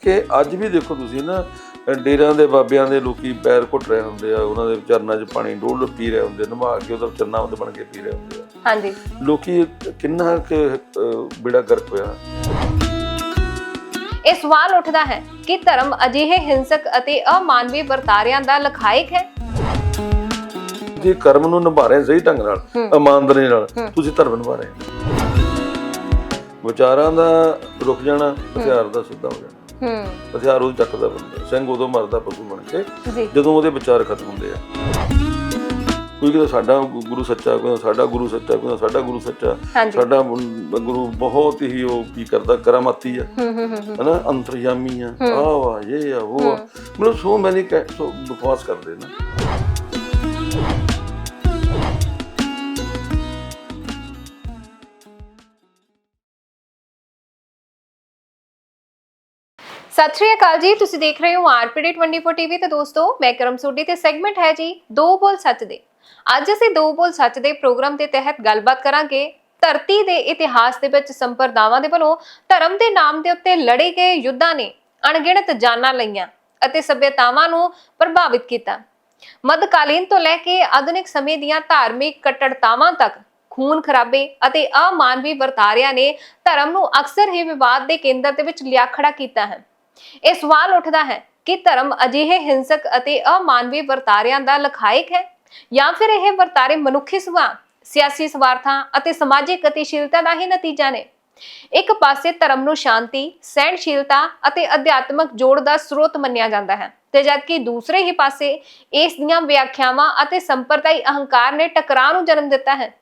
ਕਿ ਅੱਜ ਵੀ ਦੇਖੋ ਤੁਸੀਂ ਨਾ ਡੇਰਿਆਂ ਦੇ ਬਾਬਿਆਂ ਦੇ ਲੋਕੀ ਪੈਰ ਘੁੱਟ ਰਹੇ ਹੁੰਦੇ ਆ ਉਹਨਾਂ ਦੇ ਚਰਨਾਂ 'ਚ ਪਾਣੀ ਡੋਲ ਪੀ ਰਹੇ ਹੁੰਦੇ ਨਵਾ ਕੇ ਉਹਦਾ ਚਰਨਾਂ ਉੱਤੇ ਬਣ ਕੇ ਪੀ ਰਹੇ ਹੁੰਦੇ ਆ। ਹਾਂਜੀ। ਲੋਕੀ ਕਿੰਨਾ ਕਿ ਬਿੜਾ ਗਰਕ ਹੋਇਆ। ਇਹ ਸਵਾਲ ਉੱਠਦਾ ਹੈ ਕਿ ਧਰਮ ਅਜਿਹੇ ਹਿੰਸਕ ਅਤੇ ਅਮਾਨਵੀ ਵਰਤਾਰਿਆਂ ਦਾ ਲਖਾਇਕ ਹੈ? ਜੇ ਕਰਮ ਨੂੰ ਨਿਭਾ ਰਹੇ ਸਹੀ ਢੰਗ ਨਾਲ ਇਮਾਨਦਾਰੀ ਨਾਲ ਤੁਸੀਂ ਧਰਮ ਨਿਭਾ ਰਹੇ। ਵਿਚਾਰਾਂ ਦਾ ਰੁਕ ਜਾਣਾ ਹਥਿਆਰ ਦਾ ਸਿੱਧਾ ਹੋ ਜਾਣਾ। ਹੂੰ। ਹਥਿਆਰ ਉਹ ਚੱਕਦਾ ਬੰਦਾ। ਸਿੰਘ ਉਦੋਂ ਮਰਦਾ ਪਸ਼ੂ ਬਣ ਕੇ ਜਦੋਂ ਉਹਦੇ ਵਿਚਾਰ ਖਤਮ ਹੁੰਦੇ ਆ। ਕੋਈ ਕਹਿੰਦਾ ਸਾਡਾ ਗੁਰੂ ਸੱਚਾ ਕੋਈ ਸਾਡਾ ਗੁਰੂ ਸੱਚਾ ਕੋਈ ਸਾਡਾ ਗੁਰੂ ਸੱਚਾ। ਸਾਡਾ ਗੁਰੂ ਬਹੁਤ ਹੀ ਉਹ ਕੀ ਕਰਦਾ ਕਰਾਮਾਤੀ ਆ। ਹਨਾ ਅੰਤਰਯਾਮੀ ਆ। ਆ ਵਾ ਇਹ ਆ ਉਹ ਮਤਲਬ ਸੋ ਮੈਨੀ ਕਹਿ- ਸੋ ਬਕਵਾਸ ਕਰਦੇ ਨਾ। ਸਤਿ ਸ਼੍ਰੀ ਅਕਾਲ ਜੀ, ਤੁਸੀਂ ਦੇਖ ਰਹੇ ਹੋ ਆਰਪੀਡੀ 24 ਟੀਵੀ ਤੇ ਦੋਸਤੋ, ਮੈਂ ਕਰਮ ਸੋਢੀ ਤੇ ਸੈਗਮੈਂਟ ਹੈ ਜੀ, ਦੋ ਬੋਲ ਸੱਚ ਦੇ। ਅੱਜ ਅਸੀਂ ਦੋ ਬੋਲ ਸੱਚ ਦੇ ਪ੍ਰੋਗਰਾਮ ਦੇ ਤਹਿਤ ਗੱਲਬਾਤ ਕਰਾਂਗੇ। ਧਰਤੀ ਦੇ ਇਤਿਹਾਸ ਦੇ ਵਿੱਚ ਸੰਪਰਦਾਵਾਂ ਦੇ ਵੱਲੋਂ ਧਰਮ ਦੇ ਨਾਮ ਦੇ ਉੱਤੇ ਲੜੇ ਗਏ ਯੁੱਧਾਂ ਨੇ ਅਣਗਿਣਤ ਜਾਨਾਂ ਲਈਆਂ ਅਤੇ ਸਭਿਅਤਾਵਾਂ ਨੂੰ ਪ੍ਰਭਾਵਿਤ ਕੀਤਾ। ਮੱਧਕਾਲੀਨ ਤੋਂ ਲੈ ਕੇ ਆਧੁਨਿਕ ਸਮੇਂ ਦੀਆਂ ਧਾਰਮਿਕ ਕੱਟੜਤਾਵਾਂ ਤੱਕ ਖੂਨ ਖਰਾਬੇ ਅਤੇ ਅਮਾਨਵੀ ਵਰਤਾਰਿਆਂ ਨੇ ਧਰਮ ਨੂੰ ਅਕਸਰ ਹੀ ਵਿਵਾਦ ਦੇ ਕੇਂਦਰ ਦੇ ਵਿੱਚ ਲਿਆ ਖੜਾ ਕੀਤਾ ਹੈ। ਇਹ ਸਵਾਲ ਉੱਠਦਾ ਹੈ ਕਿ ਧਰਮ ਅਜਿਹੇ ਹਿੰਸਕ ਅਤੇ ਅਮਾਨਵੀ ਵਰਤਾਰਿਆਂ ਦਾ ਲਖਾਇਕ ਹੈ ਜਾਂ ਫਿਰ ਇਹ ਵਰਤਾਰੇ ਮਨੁੱਖੀ ਸੁਭਾਅ, ਸਿਆਸੀ ਸਵਾਰਥਾਂ ਅਤੇ ਸਮਾਜਿਕ ਗਤੀਸ਼ੀਲਤਾ ਦਾ ਹੀ ਨਤੀਜਾ ਨੇ? ਇੱਕ ਪਾਸੇ ਧਰਮ ਨੂੰ ਸ਼ਾਂਤੀ, ਸਹਿਣਸ਼ੀਲਤਾ ਅਤੇ ਅਧਿਆਤਮਕ ਜੋੜ ਦਾ ਸਰੋਤ ਮੰਨਿਆ ਜਾਂਦਾ ਹੈ ਤੇ ਜਦਕਿ ਦੂਸਰੇ ਹੀ ਪਾਸੇ ਇਸ ਦੀਆਂ ਵਿਆਖਿਆਵਾਂ ਅਤੇ ਸੰਪਰਦਾਈ ਅਹੰਕਾਰ ਨੇ ਟਕਰਾਅ ਨੂੰ ਜਨਮ ਦਿੱਤਾ ਹੈ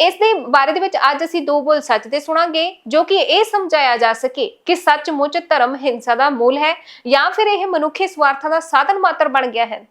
ਇਸ ਦੇ ਬਾਰੇ ਦੇ ਵਿੱਚ ਅੱਜ ਅਸੀਂ ਦੋ ਬੋਲ ਸੱਚ ਦੇ ਸੁਣਾਂਗੇ, ਜੋ ਕਿ ਇਹ ਸਮਝਾਇਆ ਜਾ ਸਕੇ ਕਿ ਸੱਚਮੁੱਚ ਧਰਮ ਹਿੰਸਾ ਦਾ ਮੂਲ ਹੈ ਜਾਂ ਫਿਰ ਇਹ ਮਨੁੱਖੀ ਸਵਾਰਥਾਂ ਦਾ ਸਾਧਨ ਮਾਤਰ ਬਣ ਗਿਆ ਹੈ।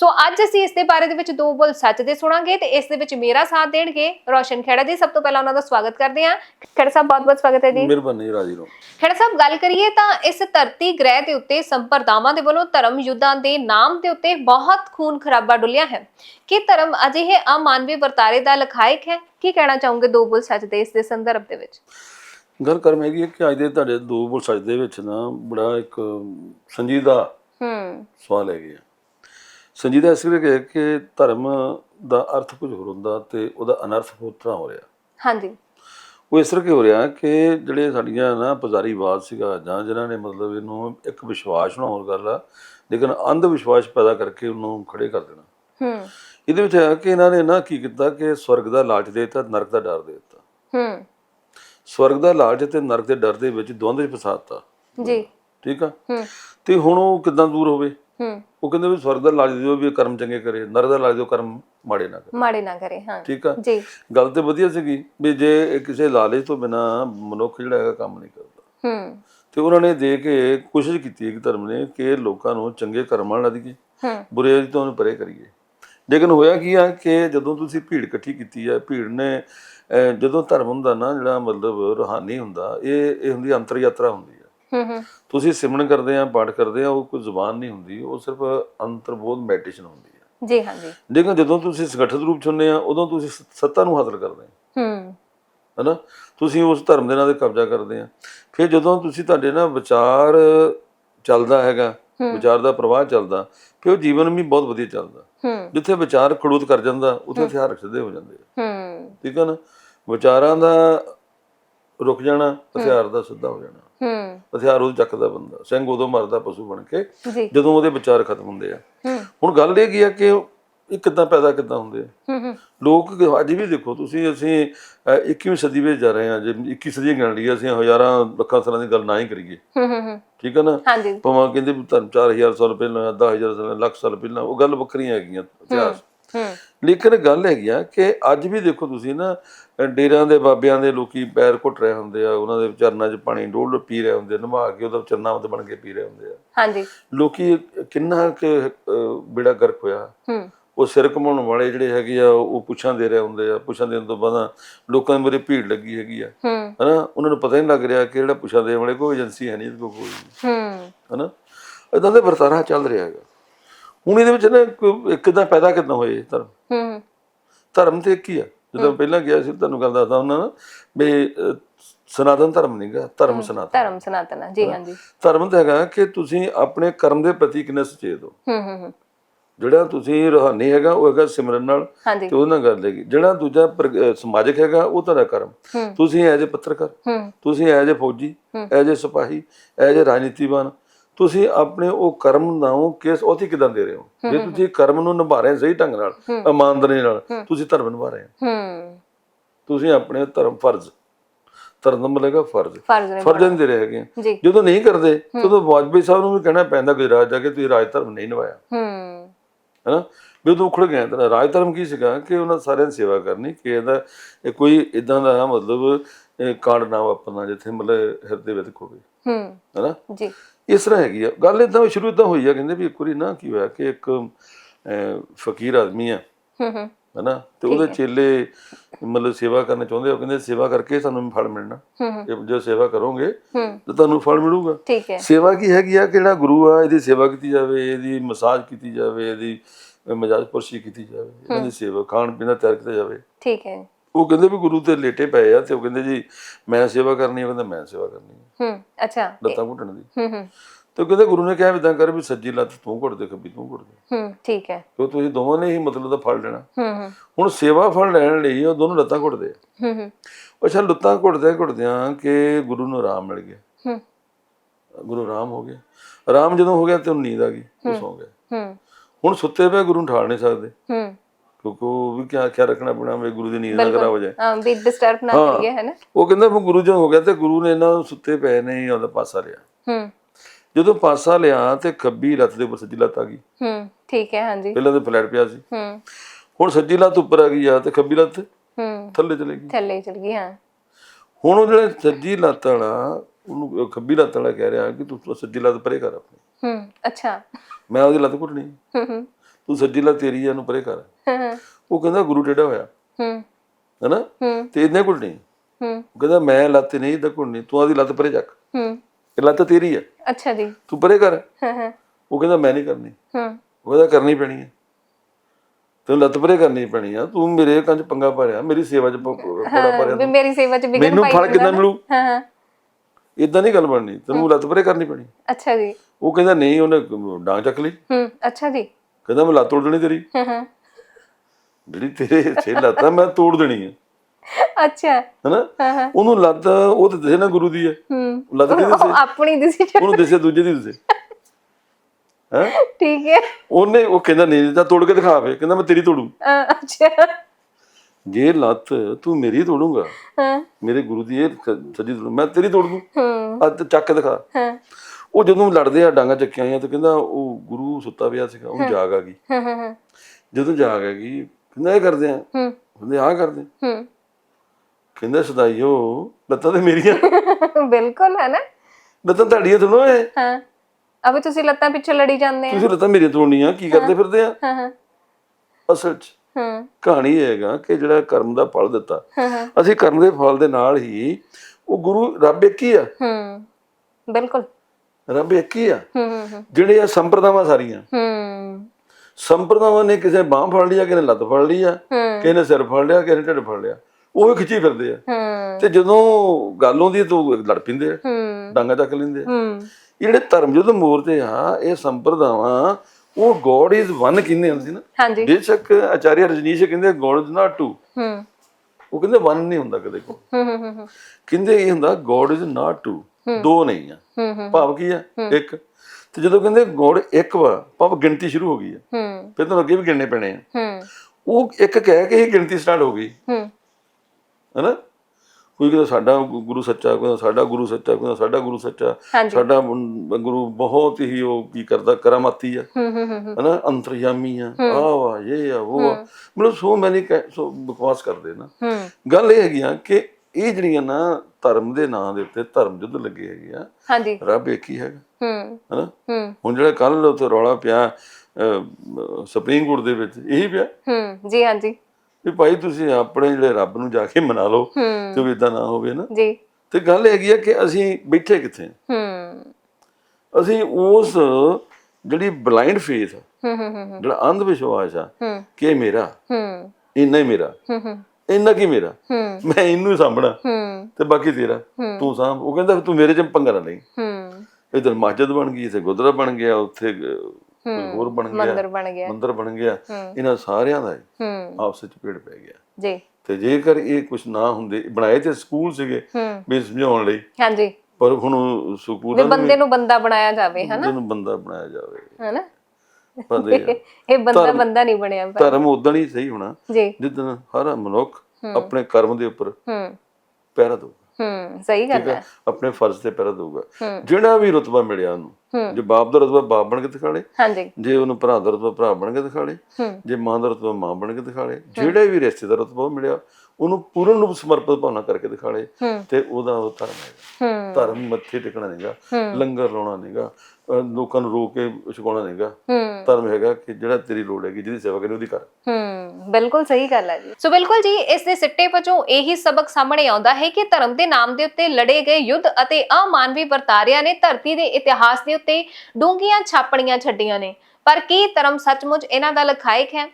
ਸੋ ਅੱਜ ਅਸੀਂ ਇਸ ਦੇ ਬਾਰੇ ਦੇ ਵਿੱਚ ਦੋ ਬੋਲ ਸੱਚ ਦੇ ਸੁਣਾਂਗੇ ਤੇ ਇਸ ਦੇ ਵਿੱਚ ਮੇਰਾ ਸਾਥ ਦੇਣਗੇ ਰੋਸ਼ਨ ਖੇੜਾ ਜੀ। ਸਭ ਤੋਂ ਪਹਿਲਾਂ ਉਹਨਾਂ ਦਾ ਸਵਾਗਤ ਕਰਦੇ ਹਾਂ। ਖੇੜਾ ਸਾਹਿਬ ਬਹੁਤ ਬਹੁਤ ਸਵਾਗਤ ਹੈ ਜੀ। ਮਿਹਰਬਾਨੀ ਰਾਜੀ ਰਹੋ। ਖੇੜਾ ਸਾਹਿਬ ਗੱਲ ਕਰੀਏ ਤਾਂ ਇਸ ਧਰਤੀ ਗ੍ਰਹਿ ਦੇ ਉੱਤੇ ਸੰਪਰਦਾਵਾਂ ਦੇ ਵੱਲੋਂ ਧਰਮ ਯੁੱਧਾਂ ਦੇ ਨਾਮ ਦੇ ਉੱਤੇ ਬਹੁਤ ਖੂਨ ਖਰਾਬਾ ਡੁੱਲਿਆ ਹੈ। ਕੀ ਧਰਮ ਅਜਿਹੇ ਅਮਾਨਵੀ ਵਰਤਾਰੇ ਦਾ ਲਖਾਇਕ ਹੈ? ਕੀ ਕਹਿਣਾ ਚਾਹੋਗੇ ਦੋ ਬੋਲ ਸੱਚ ਦੇ ਇਸ ਦੇ ਸੰਦਰਭ ਦੇ ਵਿੱਚ? ਗੱਲ ਕਰਮ ਹੈਗੀ ਕਿ ਅੱਜ ਦੇ ਤੁਹਾਡੇ ਦੋ ਬੋਲ ਸੱਚ ਦੇ ਵਿੱਚ ਨਾ ਬੜਾ ਇੱਕ ਸੰਜੀਦਾ ਹੂੰ। ਸਵਾਲ ਹੈਗੇ ਆ। ਸੰਜੀਦਾ ਇਸ ਕਰਕੇ ਕਿ ਧਰਮ ਦਾ ਅਰਥ ਕੁਝ ਹੋਰ ਹੁੰਦਾ ਤੇ ਉਹਦਾ ਅਨਰਥ ਹੋਰ ਤਰ੍ਹਾਂ ਹੋ ਰਿਹਾ। ਹਾਂਜੀ। ਉਹ ਇਸ ਕਰਕੇ ਹੋ ਰਿਹਾ ਕਿ ਜਿਹੜੇ ਸਾਡੀਆਂ ਨਾ ਪੁਜ਼ਾਰੀਵਾਦ ਸੀਗਾ ਜਾਂ ਜਿਨ੍ਹਾਂ ਨੇ ਮਤਲਬ ਇਹਨੂੰ ਇੱਕ ਵਿਸ਼ਵਾਸ ਨਾ ਹੋਰ ਗੱਲ ਆ ਲੇਕਿਨ ਅੰਧ ਵਿਸ਼ਵਾਸ ਪੈਦਾ ਕਰਕੇ ਉਹਨੂੰ ਖੜੇ ਕਰ ਦੇਣਾ। ਹੂੰ। ਇਹਦੇ ਵਿੱਚ ਹੈ ਕਿ ਇਹਨਾਂ ਨੇ ਨਾ ਕੀ ਕੀਤਾ ਕਿ ਸਵਰਗ ਦਾ ਲਾਲਚ ਦੇ ਦਿੱਤਾ ਨਰਕ ਦਾ ਡਰ ਦੇ ਦਿੱਤਾ। ਹੂੰ। ਸਵਰਗ ਦਾ ਲਾਲਚ ਤੇ ਨਰਕ ਦੇ ਡਰ ਦੇ ਵਿੱਚ ਦੋਵਾਂ ਦੇ ਫਸਾਤਾ ਜੀ। ਠੀਕ ਆ? ਹੂੰ। ਤੇ ਹੁਣ ਉਹ ਕਿਦਾਂ ਦੂਰ ਹੋਵੇ? ਹੂੰ। ਉਹ ਕਹਿੰਦੇ ਵੀ ਸਵਰਗ ਦਾ ਲਾਲਚ ਦਿਓ ਵੀ ਕਰਮ ਚੰਗੇ ਕਰੇ ਨਰਕ ਦਾ ਲਾਲਚ ਦਿਓ ਕਰਮ ਮਾੜੇ ਨਾ ਕਰੇ। ਮਾੜੇ ਨਾ ਕਰੇ ਹਾਂ। ਠੀਕ ਆ? ਜੀ। ਗੱਲ ਤੇ ਵਧੀਆ ਸੀਗੀ ਵੀ ਜੇ ਕਿਸੇ ਲਾਲਚ ਤੋਂ ਬਿਨਾ ਮਨੁੱਖ ਜਿਹੜਾ ਹੈਗਾ ਕੰਮ ਨਹੀਂ ਕਰਦਾ। ਹੂੰ। ਤੇ ਉਹਨਾਂ ਨੇ ਦੇ ਕੇ ਕੋਸ਼ਿਸ਼ ਕੀਤੀ ਹੈ ਕਿ ਧਰਮ ਨੇ ਕਿ ਲੋਕਾਂ ਨੂੰ ਚੰਗੇ ਕਰਮਾਂ ਨਾਲ ਦੀਏ ਹੂੰ। ਬੁਰੇ ਤੋਂ ਉਹਨੂੰ ਪਰੇ ਕਰੀਏ। ਲੇਕਿਨ ਹੋਇਆ ਕੀ ਆ ਕਿ ਜਦੋਂ ਤੁਸੀਂ ਭੀੜ ਇਕੱਠੀ ਕੀਤੀ ਆ ਭੀੜ ਨੇ ਜਦੋਂ ਧਰਮ ਹੁੰਦਾ ਨਾ ਜਿਹੜਾ ਮਤਲਬ ਰੂਹਾਨੀ ਹੁੰਦਾ ਇਹ ਇਹ ਹੁੰਦੀ ਅੰਤਰ ਯਾਤਰਾ ਹੁੰਦੀ ਹੂੰ ਹੂੰ। ਤੁਸੀਂ ਸਿਮਰਨ ਕਰਦੇ ਆ ਪਾਠ ਕਰਦੇ ਆ ਉਹ ਕੋਈ ਜ਼ੁਬਾਨ ਨਹੀਂ ਹੁੰਦੀ ਉਹ ਸਿਰਫ ਅੰਤਰਬੋਧ ਮੈਡੀਟੇਸ਼ਨ ਹੁੰਦੀ ਆ ਜੀ ਹਾਂਜੀ ਲੇਕਿਨ ਜਦੋਂ ਤੁਸੀਂ ਸੰਗਠਿਤ ਰੂਪ ਚ ਹੁੰਦੇ ਆ ਉਦੋਂ ਤੁਸੀਂ ਸੱਤਾ ਨੂੰ ਹਾਸਲ ਕਰਦੇ ਆ। ਹੂੰ। ਹਨਾ? ਤੁਸੀਂ ਉਸ ਧਰਮ ਦੇ ਨਾਲ ਕਬਜ਼ਾ ਕਰਦੇ ਆ। ਫਿਰ ਜਦੋਂ ਤੁਸੀਂ ਤੁਹਾਡੇ ਨਾਲ ਵਿਚਾਰ ਚੱਲਦਾ ਹੈਗਾ ਵਿਚਾਰ ਦਾ ਪ੍ਰਵਾਹ ਚੱਲਦਾ ਫਿਰ ਉਹ ਜੀਵਨ ਵੀ ਬਹੁਤ ਵਧੀਆ ਚੱਲਦਾ। ਹੂੰ। ਜਿੱਥੇ ਵਿਚਾਰ ਖੜੂਤ ਕਰ ਜਾਂਦਾ ਉੱਥੇ ਹਥਿਆਰ ਸਿੱਧੇ ਹੋ ਜਾਂਦੇ ਆ। ਹੂੰ। ਠੀਕ ਹੈ ਨਾ? ਵਿਚਾਰਾਂ ਦਾ ਰੁਕ ਜਾਣਾ ਹਥਿਆਰ ਦਾ ਸਿੱਧਾ ਹੋ ਜਾਣਾ। ਹੂੰ। ਹਥਿਆਰ ਉਹ ਚੱਕਦਾ ਬੰਦਾ ਸਿੰਘ ਉਦੋਂ ਮਰਦਾ ਪਸ਼ੂ ਬਣ ਕੇ ਜਦੋਂ ਉਹਦੇ ਵਿਚਾਰ ਖਤਮ ਹੁੰਦੇ ਆ। ਹੁਣ ਗੱਲ ਇਹ ਕੀ ਆ ਕਿ ਇਹ ਕਿੱਦਾਂ ਪੈਦਾ ਕਿੱਦਾਂ ਹੁੰਦੇ ਆ? ਲੋਕ ਅੱਜ ਵੀ ਦੇਖੋ ਤੁਸੀਂ ਅਸੀਂ ਅਹ, 21ਵੀਂ ਸਦੀ ਵਿੱਚ ਜਾ ਰਹੇ ਹਾਂ ਜੇ 21 ਸਦੀ ਗਿਣ ਲਈਏ ਅਸੀਂ ਹਜ਼ਾਰਾਂ ਲੱਖਾਂ ਸਾਲਾਂ ਦੀ ਗੱਲ ਨਾ ਹੀ ਕਰੀਏ। ਠੀਕ ਹੈ ਨਾ? ਭਾਵੇਂ ਕਹਿੰਦੇ ਤੁਹਾਨੂੰ 4000 ਸਾਲ ਪਹਿਲਾਂ 10000 ਸਾਲ ਲੱਖ ਸਾਲ ਪਹਿਲਾਂ ਉਹ ਗੱਲ ਵੱਖਰੀਆਂ ਹੈਗੀਆਂ ਇਤਿਹਾਸ। ਲੇਕਿਨ ਗੱਲ ਹੈਗੀ ਆ ਕਿ ਅੱਜ ਵੀ ਦੇਖੋ ਤੁਸੀਂ ਨਾ ਡੇਰਿਆਂ ਦੇ ਬਾਬਿਆਂ ਦੇ ਲੋਕੀ ਪੈਰ ਘੁੱਟ ਰਹੇ ਹੁੰਦੇ ਆ ਉਹਨਾਂ ਦੇ ਚਰਨਾਂ 'ਚ ਪਾਣੀ ਡੋਲ ਪੀ ਰਹੇ ਹੁੰਦੇ ਨਵਾ ਕੇ ਉਹਦਾ ਚਰਨਾਂ ਉੱਤੇ ਬਣ ਕੇ ਪੀ ਰਹੇ ਹੁੰਦੇ ਆ। ਹਾਂਜੀ। ਲੋਕੀ ਕਿੰਨਾ ਕਿ ਬਿੜਾ ਗਰਕ ਹੋਇਆ। ਹੂੰ। ਉਹ ਸਿਰ ਘਮਾਉਣ ਵਾਲੇ ਜਿਹੜੇ ਹੈਗੇ ਆ ਉਹ ਪੁੱਛਾਂ ਦੇ ਰਹੇ ਹੁੰਦੇ ਆ ਪੁੱਛਾਂ ਦੇਣ ਤੋਂ ਬਾਅਦ ਲੋਕਾਂ ਦੀ ਮੇਰੇ ਭੀੜ ਲੱਗੀ ਹੈਗੀ ਆ। ਹਨਾ? ਉਹਨਾਂ ਨੂੰ ਪਤਾ ਹੀ ਨਹੀਂ ਲੱਗ ਰਿਹਾ ਕਿ ਜਿਹੜਾ ਪੁੱਛਾਂ ਦੇਣ ਵਾਲੇ ਕੋਈ ਏਜੰਸੀ ਹੈ ਨਹੀਂ ਕੋਈ ਹੂੰ। ਹਨਾ? ਇਦਾਂ ਦੇ ਵਰਤਾਰਾ ਚੱਲ ਰਿਹਾ ਹੈਗਾ। ਹੁਣ ਇਹਦੇ ਵਿੱਚ ਨਾ ਕਿੱਦਾਂ ਪੈਦਾ ਕਿੱਦਾਂ ਹੋਏ ਧਰਮ? ਹੂੰ। ਧਰਮ ਤੇ ਇੱਕ ਹੀ ਆ। ਜਦੋਂ ਪਹਿਲਾਂ ਗਿਆ ਸੀ ਤੁਹਾਨੂੰ ਗੱਲ ਦੱਸਦਾ ਹੁੰਦਾ ਨਾ ਵੀ ਸਨਾਤਨ ਧਰਮ ਨਹੀਂਗਾ ਧਰਮ ਸਨਾਤਨ। ਧਰਮ ਸਨਾਤਨ ਹੈ ਜੀ ਹਾਂਜੀ। ਧਰਮ ਤਾਂ ਹੈਗਾ ਕਿ ਤੁਸੀਂ ਆਪਣੇ ਕਰਮ ਦੇ ਪ੍ਰਤੀ ਕਿੰਨੇ ਸੁਚੇਤ ਹੋ। ਹੂੰ ਹੂੰ ਜਿਹੜਾ ਤੁਸੀਂ ਰੂਹਾਨੀ ਹੈਗਾ ਉਹ ਹੈਗਾ ਸਿਮਰਨ ਨਾਲ ਤੇ ਉਹਦੇ ਨਾਲ ਕਰ ਲੇਗੀ ਜਿਹੜਾ ਦੂਜਾ ਸਮਾਜਿਕ ਹੈਗਾ ਉਹ ਤੁਹਾਡਾ ਕਰਮ। ਤੁਸੀਂ ਐਜ ਪੱਤਰਕਾਰ। ਤੁਸੀਂ ਐਜ ਫੌਜੀ। ਐਜ ਸਿਪਾਹੀ ਐਜ ਰਾਜਨੀਤੀਵਾਨ ਤੁਸੀਂ ਆਪਣੇ ਉਹ ਕਰਮ ਨੂੰ ਕਿਸ ਉਹਦੀ ਕਿਦਾਂ ਦੇ ਰਹੇ ਹੋ? ਜੇ ਤੁਸੀਂ ਕਰਮ ਨੂੰ ਨਿਭਾ ਰਹੇ ਸਹੀ ਢੰਗ ਨਾਲ ਇਮਾਨਦਾਰੀ ਨਾਲ ਤੁਸੀਂ ਧਰਮ ਨਿਭਾ ਰਹੇ ਹੋ। ਤੁਸੀਂ ਆਪਣੇ ਧਰਮ ਫਰਜ਼ ਧਰਮ ਹੈਗਾ ਫਰਜ਼। ਫਰਜ਼ ਨਹੀਂ ਦੇ ਰਹੇ ਹੈਗੇ। ਜਦੋਂ ਨਹੀਂ ਕਰਦੇ ਤਦੋਂ ਵਾਜਪੇਈ ਸਾਹਿਬ ਨੂੰ ਵੀ ਕਹਿਣਾ ਪੈਂਦਾ ਗੁਜਰਾਤ ਜਾ ਕੇ ਤੁਸੀਂ ਰਾਜ ਧਰਮ ਨਹੀਂ ਨਿਭਾਇਆ। ਹੂੰ। ਹੈਨਾ? ਵੀ ਉਦੋਂ ਉਖੜ ਗਏ। ਤਾਂ ਰਾਜ ਧਰਮ ਕੀ ਸੀਗਾ ਕਿ ਉਹਨਾਂ ਸਾਰਿਆਂ ਦੀ ਸੇਵਾ ਕਰਨੀ ਕਿ ਇਹਦਾ ਇਹ ਕੋਈ ਇਦਾਂ ਦਾ ਮਤਲਬ ਕਾਂਡ ਨਾ ਵਾਪਰਨਾ ਜਿੱਥੇ ਮਤਲਬ ਹਿਰਦੇ ਵਿੱਚ ਹੋਵੇ ਹੂੰ। ਹੈਨਾ? ਜੀ। ਇਸ ਤਰ੍ਹਾਂ ਹੈਗੀ ਆ। ਗੱਲ ਇਦਾਂ ਸ਼ੁਰੂ ਇਦਾਂ ਹੋਈ ਆ ਕਹਿੰਦੇ ਵੀ ਇੱਕ ਵਾਰੀ ਨਾ ਕੀ ਹੋਇਆ ਕਿ ਇੱਕ ਫਕੀਰ ਆਦਮੀ ਆ। ਹੂੰ ਹੂੰ। ਹੈਨਾ? ਤੇ ਉਹਦੇ ਚੇਲੇ ਮਤਲਬ ਸੇਵਾ ਕਰਨਾ ਚਾਹੁੰਦੇ ਉਹ ਕਹਿੰਦੇ ਸੇਵਾ ਕਰਕੇ ਸਾਨੂੰ ਫਲ ਮਿਲਣਾ। ਜੇ- ਜੇ ਸੇਵਾ ਕਰੋਗੇ ਤਾਂ ਤੁਹਾਨੂੰ ਫਲ ਮਿਲੂਗਾ। ਠੀਕ ਹੈ। ਸੇਵਾ ਕੀ ਹੈਗੀ ਆ? ਕਿ ਜਿਹੜਾ ਗੁਰੂ ਆ? ਇਹਦੀ ਸੇਵਾ ਕੀਤੀ ਜਾਵੇ ਇਹਦੀ ਮਸਾਜ ਕੀਤੀ ਜਾਵੇ ਇਹਦੀ ਮਜਾਜ ਪੁਰਸ਼ੀ ਕੀਤੀ ਜਾਵੇ। ਇਹਨਾਂ ਦੀ ਸੇਵਾ ਖਾਣ ਪੀਣਾ ਤਿਆਰ ਕੀਤਾ ਜਾਵੇ। ਠੀਕ ਹੈ। ਉਹ ਕਹਿੰਦੇ ਵੀ ਗੁਰੂ ਤੇ ਲੇਟੇ ਪਏ ਆ ਤੇ ਉਹ ਕਹਿੰਦੇ ਜੀ ਮੈਂ ਸੇਵਾ ਕਰਨੀ ਉਹ ਕਹਿੰਦਾ ਮੈਂ ਸੇਵਾ ਕਰਨੀ ਆ। ਹੂੰ ਅੱਛਾ। ਲੱਤਾਂ ਘੁੱਟਣ ਦੀ। ਹੂੰ ਹੂੰ। ਤੇ ਉਹ ਕਹਿੰਦੇ ਗੁਰੂ ਨੇ ਕਿਹਾ ਇਦਾਂ ਕਰ ਵੀ ਸੱਜੀ ਲੱਤ ਤੂੰ ਘੁੱਟ ਦੇ ਖੱਬੀ ਤੂੰ ਘੁੱਟ ਦੇ। ਹੂੰ ਠੀਕ ਹੈ। ਕਿਉਂ ਤੁਸੀਂ ਦੋਵਾਂ ਨੇ ਹੀ ਮਤਲਬ ਦਾ ਫਲ ਲੈਣਾ। ਹੂੰ ਹੂੰ। ਹੁਣ ਸੇਵਾ ਫਲ ਲੈਣ ਲਈ ਉਹ ਦੋਨੋਂ ਲੱਤਾਂ ਘੁੱਟਦੇ ਹੂੰ ਹੂੰ। ਅੱਛਾ ਲੱਤਾਂ ਘੁੱਟਦੇ ਘੁੱਟਦਿਆਂ ਕਿ ਗੁਰੂ ਨੂੰ ਆਰਾਮ ਮਿਲ ਗਿਆ। ਹੂੰ। ਗੁਰੂ ਆਰਾਮ ਹੋ ਗਿਆ। ਆਰਾਮ ਜਦੋਂ ਹੋ ਗਿਆ ਤੇ ਉਹਨੂੰ ਨੀਂਦ ਆ ਗਈ ਉਹ ਸੌ ਗਿਆ। ਹੂੰ। ਹੁਣ ਸੁੱਤੇ ਪਏ ਗੁਰੂ ਨੂੰ ਠਾਲ ਨਹੀਂ ਸਕਦੇ। ਹੂੰ। ਕਿਉਂਕਿ ਉਹ ਵੀ ਕਿਆ ਖਿਆਲ ਰੱਖਣਾ ਪੈਣਾ ਵੀ ਗੁਰੂ ਦੀ ਨੀਂਦ ਨਾ ਖਰਾਬ ਹੋ ਜਾਏ। ਹਾਂ ਵੀ ਡਿਸਟਰਬ ਨਾ। ਕਰੀਏ ਹੈ ਨਾ? ਉਹ ਕਹਿੰਦਾ ਵੀ ਗੁਰੂ ਜਦੋਂ ਹੋ ਗਿਆ ਤੇ ਗੁਰੂ ਨੇ ਇਹਨਾਂ ਨੂੰ ਸੁੱਤੇ ਪਏ ਨੇ ਹੀ ਉਹਦਾ ਪਾਸਾ ਲਿਆ। ਹੂੰ। ਜਦੋਂ ਪਾਸਾ ਲਿਆ ਤੇ ਖੱਬੀ ਲੱਤ ਦੇ ਉੱਪਰ ਸੱਜੀ ਲੱਤ ਆ ਗਈ। ਹੂੰ ਠੀਕ ਹੈ ਹਾਂਜੀ। ਪਹਿਲਾਂ ਤੇ ਫਲੈਟ ਪਿਆ ਸੀ। ਹੂੰ। ਹੁਣ ਸੱਜੀ ਲੱਤ ਉੱਪਰ ਆ ਗਈ ਆ ਤੇ ਖੱਬੀ ਲੱਤ ਹੂੰ। ਥੱਲੇ ਚਲੇ ਗਈ। ਥੱਲੇ ਚਲ ਗਈ ਹਾਂ। ਹੁਣ ਉਹ ਜਿਹੜਾ ਸੱਜੀ ਲੱਤ ਵਾਲਾ ਉਹਨੂੰ ਉਹ ਖੱਬੀ ਲੱਤ ਵਾਲਾ ਕਹਿ ਰਿਹਾ ਕਿ ਤੂੰ ਸੱਜੀ ਲੱਤ ਪਰੇ ਕਰ ਆਪਣੀ। ਹੂੰ ਅੱਛਾ। ਮੈਂ ਉਹਦੀ ਲੱਤ ਘੁੱਟਣੀ। ਹੂੰ ਹੂੰ। ਤੂੰ ਸੱਜੀ ਲੱਤ ਤੇਰੀ ਇਹਨੂੰ ਪਰੇ ਕਰ। ਹੂੰ ਉਹ ਕਹਿੰਦਾ ਗੁਰੂ ਟੇਢਾ ਹੋਇਆ। ਹੂੰ। ਹੈਨਾ? ਹੂੰ। ਤੇ ਇਹਨੇ ਘੁੱਟਣੀ ਹੂੰ। ਉਹ ਕਹਿੰਦਾ ਮੈਂ ਲੱਤ ਨਹੀਂ ਇਦਾਂ ਘੁੱਟਣੀ ਤੂੰ ਆਦੀ ਲੱਤ ਪਰੇ ਚੱਕ। ਹੂੰ। ਇਹ ਲੱਤ ਤੇਰੀ ਆ। ਅੱਛਾ ਜੀ। ਤੂੰ ਪਰੇ ਕਰ। ਹਾਂ ਹਾਂ। ਉਹ ਕਹਿੰਦਾ ਮੈਂ ਨਹੀਂ ਕਰਨੀ। ਹੂੰ। ਉਹ ਕਹਿੰਦਾ ਕਰਨੀ ਪੈਣੀ ਹੈ ਤੈਨੂੰ ਲੱਤ ਪਰੇ ਕਰਨੀ ਪੈਣੀ ਆ। ਤੂੰ ਮੇਰੇ ਕੰਜ ਪੰਗਾ ਭਰਿਆ ਮੇਰੀ ਸੇਵਾ ਚ ਪ- ਬੜਾ ਭਰਿਆ ਵੀ ਮੇਰੀ ਸੇਵਾ ਚ ਮੈਨੂੰ ਪਾਈ ਫਲ ਕਿੱਦਾਂ ਮਿਲੂ? ਹਾਂ ਹਾਂ। ਇਦਾਂ ਨਹੀਂ ਗੱਲ ਬਣਨੀ। ਤੈਨੂੰ ਲੱਤ ਪਰੇ ਕਰਨੀ ਪੈਣੀ। ਅੱਛਾ ਜੀ। ਉਹ ਕਹਿੰਦਾ ਨਹੀਂ ਉਹਨੇ ਡਾਂਗ ਚੱਕ ਲਈ। ਹੂੰ ਅੱਛਾ ਜੀ। ਕਹਿੰਦਾ ਮੈਂ ਲੱਤ ਤੋੜ ਦੇਣੀ ਤੇਰੀ। ਹਾਂ ਜਿਹੜੀ ਤੇਰੇ ਛੇ ਲੱਤ ਮੈਂ ਤੋੜ ਦੇਣੀ ਹੈ ਅੱਛਾ। ਹੈਨਾ? ਉਹਨੂੰ ਲੱਤ ਉਹ ਤਾਂ ਦਿਸੇ ਨਾ ਗੁਰੂ ਦੀ ਹੈ ਹੂੰ। ਲੱਤ ਕਿਹਦੀ ਦਿਸੇ? ਆਪਣੀ ਡਿਸੀਜਨ ਉਹਨੂੰ ਦਿਸੇ ਦੂਜੇ ਦੀ ਦਿਸੇ। ਹੈ? ਠੀਕ ਹੈ। ਉਹਨੇ ਉਹ ਕਹਿੰਦਾ ਨਹੀਂ ਤਾਂ ਤੋੜ ਕੇ ਦਿਖਾ ਫੇ ਕਹਿੰਦਾ ਮੈਂ ਤੇਰੀ ਤੋੜੂ। ਅੱਛਾ। ਜੇ ਲੱਤ ਤੂੰ ਮੇਰੀ ਤੋੜੂਗਾ ਹਾਂ। ਮੇਰੇ ਗੁਰੂ ਦੀ ਇਹ ਸ- ਸੱਜੀ ਮੈਂ ਤੇਰੀ ਤੋੜ ਦੂੰ। ਹੂੰ। ਅੱਜ ਚੱਕ ਕੇ ਦਿਖਾ। ਹਾਂ। ਉਹ ਜਦੋਂ ਲੜਦੇ ਆ ਡਾਂਗਾ ਚੱਕੀਆਂ ਆਈਆਂ ਤੇ ਕਹਿੰਦਾ ਉਹ ਗੁਰੂ ਸੁੱਤਾ ਪਿਆ ਸੀਗਾ ਉਹਨੂੰ ਜਾਗ ਆ ਗਈ। ਹਾਂ ਹਾਂ ਹਾਂ ਜਦੋਂ ਜਾਗ ਆ ਗਈ ਕਹਿੰਦਾ ਇਹ ਕਰਦੇ ਆ। ਹੂੰ ਕਹਿੰਦੇ ਆਹ ਕਰਦੇ। ਹੂੰ ਕਹਿੰਦਾ ਸਦਾਈਓ ਲੱਤਾਂ ਤੇ ਮੇਰੀਆਂ। ਬਿਲਕੁਲ ਹੈ ਨਾ? ਲੱਤਾਂ ਤੁਹਾਡੀਆਂ ਥੋੜੋ ਇਹ ਹਾਂ। ਅਬੇ ਤੁਸੀਂ ਲੱਤਾਂ ਪਿੱਛੇ ਲੜੀ ਜਾਂਦੇ ਆ। ਤੁਸੀਂ ਲੱਤਾਂ ਮੇਰੀਆਂ ਤੋੜਨੀਆਂ ਕੀ ਕਰਦੇ ਫਿਰਦੇ ਆ? ਹਾਂ ਹਾਂ। ਅਸਲ 'ਚ ਹਾਂ ਕਹਾਣੀ ਇਹ ਹੈਗਾ ਕਿ ਜਿਹੜਾ ਕਰਮ ਦਾ ਫਲ ਦਿੱਤਾ। ਅਸੀਂ ਕਰਮ ਦੇ ਫਲ ਦੇ ਨਾਲ ਹੀ ਉਹ ਗੁਰੂ ਰੱਬ ਇੱਕ ਹੀ ਆ। ਹੂੰ ਬਿਲਕੁਲ। ਰੱਬ ਇੱਕ ਹੀ ਆ। ਜਿਹੜੇ ਆ ਸੰਪਰਦਾਵਾਂ ਸਾਰੀਆਂ। ਹੂੰ। ਸੰਪਰਦਾਵਾਂ ਨੇ ਕਿਸੇ ਬਾਹ ਫੜ ਲਿਆ ਕਿਸੇ ਨੇ ਲੱਤ ਫੜ ਲਈ ਆ ਕਿਸੇ ਨੇ ਸਿਰ ਫੜ ਲਿਆ ਕਿਸੇ ਨੇ ਢਿੱਡ ਫੜ ਲਿਆ। ਉਹ ਵੀ ਖਿੱਚੀ ਫਿਰਦੇ ਆ। ਤੇ ਜਦੋਂ ਗੱਲ ਹੈ ਤਾਂ ਲੜ ਪਿੰਦੇ ਆ ਡਾਂਗਾ ਚੱਕ ਲੈਂਦੇ ਆ। ਜਿਹੜੇ ਧਰਮ ਜਦੋਂ ਮੂਰਤੇ ਆ ਇਹ ਸੰਪਰਦਾਵਾਂ ਉਹ ਗੋਡ ਇਜ਼ ਵਨ ਕਹਿੰਦੇ ਹੁੰਦੇ ਸੀ ਨਾ। ਹਾਂਜੀ। ਬੇਸ਼ੱਕ ਆਚਾਰੀਆ ਰਜਨੀਸ਼ ਕਹਿੰਦੇ ਗੋਡ ਇਜ਼ ਨਾਟ ਟੂ ਹੂੰ। ਉਹ ਕਹਿੰਦੇ ਵਨ ਨਹੀਂ ਹੁੰਦਾ ਕਦੇ ਕੋ ਹੂੰ ਹੂੰ ਹੂੰ ਕਹਿੰਦੇ ਇਹ ਹੁੰਦਾ ਗੋਡ ਇਜ਼ ਨਾਟ ਟੂ ਦੋ ਨਹੀਂ ਆ। ਭਾਵ ਕੀ ਆ? ਇੱਕ। ਤੇ ਜਦੋਂ ਕਹਿੰਦੇ ਗੋਡ ਇੱਕ ਵਾ ਭਾਵ ਗਿਣਤੀ ਸ਼ੁਰੂ ਹੋ ਗਈ ਆ। ਫਿਰ ਤੁਹਾਨੂੰ ਅੱਗੇ ਵੀ ਗਿਣਨੇ ਪੈਣੇ ਆ। ਉਹ ਇੱਕ ਕਹਿ ਕੇ ਹੀ ਗਿਣਤੀ ਸਟਾਰਟ ਹੋ ਗਈ। ਹੈਨਾ? ਕੋਈ ਕਹਿੰਦਾ ਸਾਡਾ ਗੁਰੂ ਸੱਚਾ ਕੋਈ ਸਾਡਾ ਗੁਰੂ ਸੱਚਾ ਕੋਈ ਸਾਡਾ ਗੁਰੂ ਸੱਚਾ। ਸਾਡਾ ਗੁਰੂ ਬਹੁਤ ਹੀ ਉਹ ਕੀ ਕਰਦਾ ਕਰਾਮਾਤੀ ਆ। ਹਨਾ? ਅੰਤਰਯਾਮੀ ਆ। ਆ ਵਾ ਇਹ ਆ ਉਹ ਮਤਲਬ ਸੋ ਮੈਨੀ ਸੋ ਬਕਵਾਸ ਕਰਦੇ ਨਾ। ਗੱਲ ਇਹ ਹੈਗੀ ਆ ਕਿ ਇਹ ਜਿਹੜੀਆਂ ਨਾ ਧਰਮ ਦੇ ਨਾਂ ਦੇ ਉੱਤੇ ਧਰਮ ਯੁੱਧ ਲੱਗੇ ਹੈਗੇ ਆ ਹਾਂਜੀ। ਰੱਬ ਇੱਕ ਹੀ ਹੈਗਾ। ਹੂੰ। ਹਨਾ? ਹੂੰ। ਹੁਣ ਜਿਹੜਾ ਕੱਲ ਉੱਥੇ ਰੌਲਾ ਪਿਆ ਸੁਪਰੀਮ ਕੋਰਟ ਦੇ ਵਿੱਚ ਇਹੀ ਪਿਆ? ਹੂੰ ਜੀ ਹਾਂਜੀ। ਵੀ ਭਾਈ ਤੁਸੀਂ ਆਪਣੇ ਜਿਹੜੇ ਰੱਬ ਨੂੰ ਜਾ ਕੇ ਮਨਾ ਲਓ ਤੇ ਵੀ ਇਦਾਂ ਨਾ ਹੋਵੇ ਨਾ? ਜੀ। ਤੇ ਗੱਲ ਹੈਗੀ ਆ ਕਿ ਅਸੀਂ ਬੈਠੇ ਕਿੱਥੇ ਹਾਂ? ਅਸੀਂ ਉਸ ਜਿਹੜੀ ਬਲਾਈਂਡ ਫੇਥ ਹੂੰ ਹੂੰ ਹੂੰ ਜਿਹੜਾ ਅੰਧ ਵਿਸ਼ਵਾਸ ਆ ਕਿ ਇਹ ਮੇਰਾ ਹੂੰ। ਇੰਨਾ ਹੀ ਮੇਰਾ। ਹੂੰ ਹੂੰ। ਇੰਨਾ ਕੀ ਮੇਰਾ? ਮੈਂ ਇਹਨੂੰ ਹੀ ਸਾਂਭਣਾ। ਤੇ ਬਾਕੀ ਤੇਰਾ। ਤੂੰ ਸਾਂਭ। ਉਹ ਕਹਿੰਦਾ ਤੂੰ ਮੇਰੇ ਚ ਪੰਗਾ ਨਾ ਲਈ। ਇਧਰ ਮਸਜਿਦ ਬਣ ਗਈ ਇੱਥੇ ਗੁਰਦੁਆਰਾ ਬਣ ਗਿਆ ਉੱਥੇ ਹੋਰ ਬਣ ਗਿਆ। ਮੰਦਰ ਬਣ ਗਿਆ। ਮੰਦਰ ਬਣ ਗਿਆ। ਹੂੰ। ਇਹਨਾਂ ਸਾਰਿਆਂ ਦਾ ਆਪਸ ਵਿੱਚ ਭੇੜ ਪੈ ਗਿਆ। ਜੀ। ਤੇ ਜੇਕਰ ਇਹ ਕੁਝ ਨਾ ਹੁੰਦੇ ਬਣਾਏ ਤੇ ਸਕੂਲ ਸੀਗੇ ਵੀ ਸਮਝਾਉਣ ਲਈ। ਹਾਂਜੀ। ਪਰ ਹੁਣ ਵੀ ਸਕੂਲਾਂ ਬੰਦੇ ਨੂੰ ਬੰਦਾ ਬਣਾਇਆ ਜਾਵੇ ਹਨਾ? ਨੂੰ ਬੰਦਾ ਬਣਾਇਆ ਜਾਵੇ। ਹਨਾ? ਬੰਦੇ ਇਹ ਬੰਦਾ ਬੰਦਾ ਨਹੀਂ ਬਣਿਆ ਪਰ। ਧਰਮ ਉਦੋਂ ਹੀ ਸਹੀ ਹੋਣਾ। ਜੀ। ਜਿੱਦਣ ਹਰ ਮਨੁੱਖ ਆਪਣੇ ਕਰਮ ਦੇ ਉੱਪਰ ਹੂੰ। ਪਹਿਰਾ ਦਊਗਾ। ਹੂੰ ਸਹੀ ਗੱਲ ਹੈ ਆਪਣੇ ਫਰਜ਼ ਤੇ ਪਹਿਰਾ ਦਊਗਾ। ਜਿਹੜਾ ਵੀ ਰਤਬਾ ਮਿਲਿਆ ਉਹਨੂੰ। ਜੇ ਬਾਪ ਦਾ ਰਤਬਾ ਬਾਪ ਬਣ ਕੇ ਦਿਖਾ ਲੇ ਹਾਂਜੀ। ਜੇ ਉਹਨੂੰ ਭਰਾ ਦਾ ਰਤਬਾ ਭਰਾ ਬਣ ਕੇ ਦਿਖਾ ਲੇ ਹੂੰ। ਜੇ ਮਾਂ ਦਾ ਰਤਬਾ ਮਾਂ ਬਣ ਕੇ ਦਿਖਾ ਲੇ ਜਿਹੜੇ ਵੀ ਰਿਸ਼ਤੇ ਦਾ ਰਤਬਾ ਮਿਲਿਆ ਉਹਨੂੰ ਪੂਰਨ ਰੂਪ ਸਮਰਪਿਤ ਭਾਵਨਾ ਕਰਕੇ ਦਿਖਾ ਲੇ ਹੂੰ। ਤੇ ਉਹਦਾ ਉਹ ਧਰਮ ਹੈਗਾ। ਧਰਮ ਮੱਥੇ ਟਿਕਣਾ ਨਹੀਂਗਾ ਲੰਗਰ ਲਾਉਣਾ ਨਹੀਂਗਾ ਲੋਕਾਂ ਨੂੰ ਰੋਕ ਕੇ ਛਕਾਉਣਾ ਨਹੀਂਗਾ ਧਰਮ ਹੈਗਾ ਕਿ ਜਿਹੜਾ ਤੇਰੀ ਲੋੜ ਹੈਗੀ ਜਿਹਦੀ ਸੇਵਾ ਕਰਨੀ ਉਹਦੀ ਕਰ। ਹੂੰ ਬਿਲਕੁਲ ਸਹੀ ਗੱਲ ਹੈ ਜੀ। ਸੋ ਬਿਲਕੁਲ ਜੀ ਇਸ ਦੇ ਸਿੱਟੇ ਵਜੋਂ ਇਹੀ ਸਬਕ ਸਾਹਮਣੇ ਆਉਂਦਾ ਹੈ ਕਿ ਧਰਮ ਦੇ ਨਾਮ ਦੇ ਉੱਤੇ ਲੜੇ ਗਏ ਯੁੱਧ ਅਤੇ ਅਮਾਨਵੀ ਵਰਤਾਰਿਆਂ ਨੇ ਧਰਤੀ ਦੇ ਇਤਿਹਾਸ ਦੇ ਉੱਤੇ ਡੂੰਘੀਆਂ ਛਾਪਣੀਆਂ ਛੱਡੀਆਂ ਨੇ। ਪਰ ਕੀ ਧਰਮ ਸੱਚਮੁੱਚ ਇਹਨਾਂ ਦਾ ਲਖਾਇਕ ਹੈ?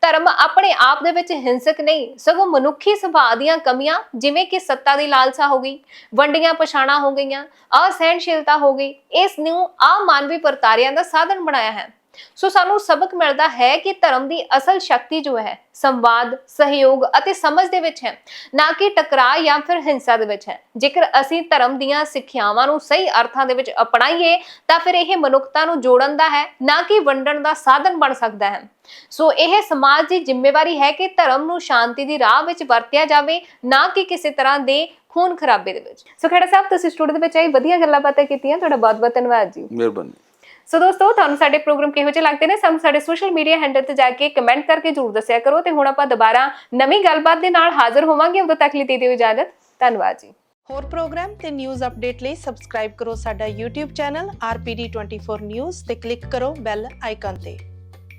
ਧਰਮ ਆਪਣੇ ਆਪ ਦੇ ਵਿੱਚ ਹਿੰਸਕ ਨਹੀਂ, ਸਗੋਂ ਮਨੁੱਖੀ ਸੁਭਾਅ ਦੀਆਂ ਕਮੀਆਂ, ਜਿਵੇਂ ਕਿ ਸੱਤਾ ਦੀ ਲਾਲਸਾ ਹੋ ਗਈ, ਵੰਡੀਆਂ ਪਛਾਣਾ ਹੋ ਗਈਆਂ, ਅਸਹਿਣਸ਼ੀਲਤਾ ਹੋ ਗਈ, ਇਸ ਨੂੰ ਅਮਾਨਵੀ ਵਰਤਾਰਿਆਂ ਦਾ ਸਾਧਨ ਬਣਾਇਆ ਹੈ। ਸੋ ਸਾਨੂੰ ਸਬਕ ਮਿਲਦਾ ਹੈ ਕਿ ਧਰਮ ਦੀ ਅਸਲ ਸ਼ਕਤੀ ਜੋ ਹੈ, ਸੰਵਾਦ, ਸਹਿਯੋਗ ਅਤੇ ਸਮਝ ਦੇ ਵਿੱਚ ਹੈ। ਨਾ ਕਿ ਟਕਰਾਅ ਜਾਂ ਫਿਰ ਹਿੰਸਾ ਦੇ ਵਿੱਚ ਹੈ। ਜੇਕਰ ਅਸੀਂ ਧਰਮ ਦੀਆਂ ਸਿੱਖਿਆਵਾਂ ਨੂੰ ਸਹੀ ਅਰਥਾਂ ਦੇ ਵਿੱਚ ਅਪਣਾਈਏ, ਤਾਂ ਫਿਰ ਇਹ ਮਨੁੱਖਤਾ ਨੂੰ ਜੋੜਨ ਦਾ ਹੈ, ਨਾ ਕਿ ਵੰਡਣ ਦਾ ਸਾਧਨ ਬਣ ਸਕਦਾ ਹੈ। ਸੋ ਇਹ ਸਮਾਜ ਦੀ ਜ਼ਿੰਮੇਵਾਰੀ ਹੈ ਕਿ ਧਰਮ ਨੂੰ ਸ਼ਾਂਤੀ ਦੀ ਰਾਹ ਵਿੱਚ ਵਰਤਿਆ ਜਾਵੇ, ਨਾ ਕਿ ਕਿਸੇ ਤਰ੍ਹਾਂ ਦੇ ਖੂਨ ਖਰਾਬੇ ਦੇ ਵਿੱਚ। ਸੋ ਖੜਾ ਸਾਹਿਬ, ਤੁਸੀਂ ਸਟੂਡੀਓ ਦੇ ਵਿੱਚ ਆਈ ਵਧੀਆ ਗੱਲਾਂ ਬਾਤਾਂ ਕੀਤੀਆਂ, ਤੁਹਾਡਾ ਬਹੁਤ ਬਹੁਤ ਧੰਨਵਾਦ ਜੀ। ਮਿਹਰਬਾਨੀ। ਸੋ ਦੋਸਤੋ, ਤੁਹਾਨੂੰ ਸਾਡੇ ਪ੍ਰੋਗਰਾਮ ਕਿਹੋ ਜਿਹੇ ਲੱਗਦੇ ਨੇ? ਸਾਨੂੰ ਸਾਡੇ ਸੋਸ਼ਲ ਮੀਡੀਆ ਹੈਂਡਲ ਤੇ ਜਾ ਕੇ ਕਮੈਂਟ ਕਰਕੇ ਜਰੂਰ ਦੱਸਿਆ ਕਰੋ ਤੇ ਹੁਣ ਆਪਾਂ ਦੁਬਾਰਾ ਨਵੀਂ ਗੱਲਬਾਤ ਦੇ ਨਾਲ ਹਾਜ਼ਰ ਹੋਵਾਂਗੇ। ਉਦੋਂ ਤੱਕ ਲਈ ਦੇ ਦਿਓ ਇਜਾਜ਼ਤ। ਧੰਨਵਾਦ ਜੀ। ਹੋਰ ਪ੍ਰੋਗਰਾਮ ਤੇ ਨਿਊਜ਼ ਅਪਡੇਟ ਲਈ ਸਬਸਕ੍ਰਾਈਬ ਕਰੋ ਸਾਡਾ YouTube ਚੈਨਲ RPD24 News ਤੇ ਕਲਿੱਕ ਕਰੋ ਬੈਲ ਆਈਕਨ ਤੇ।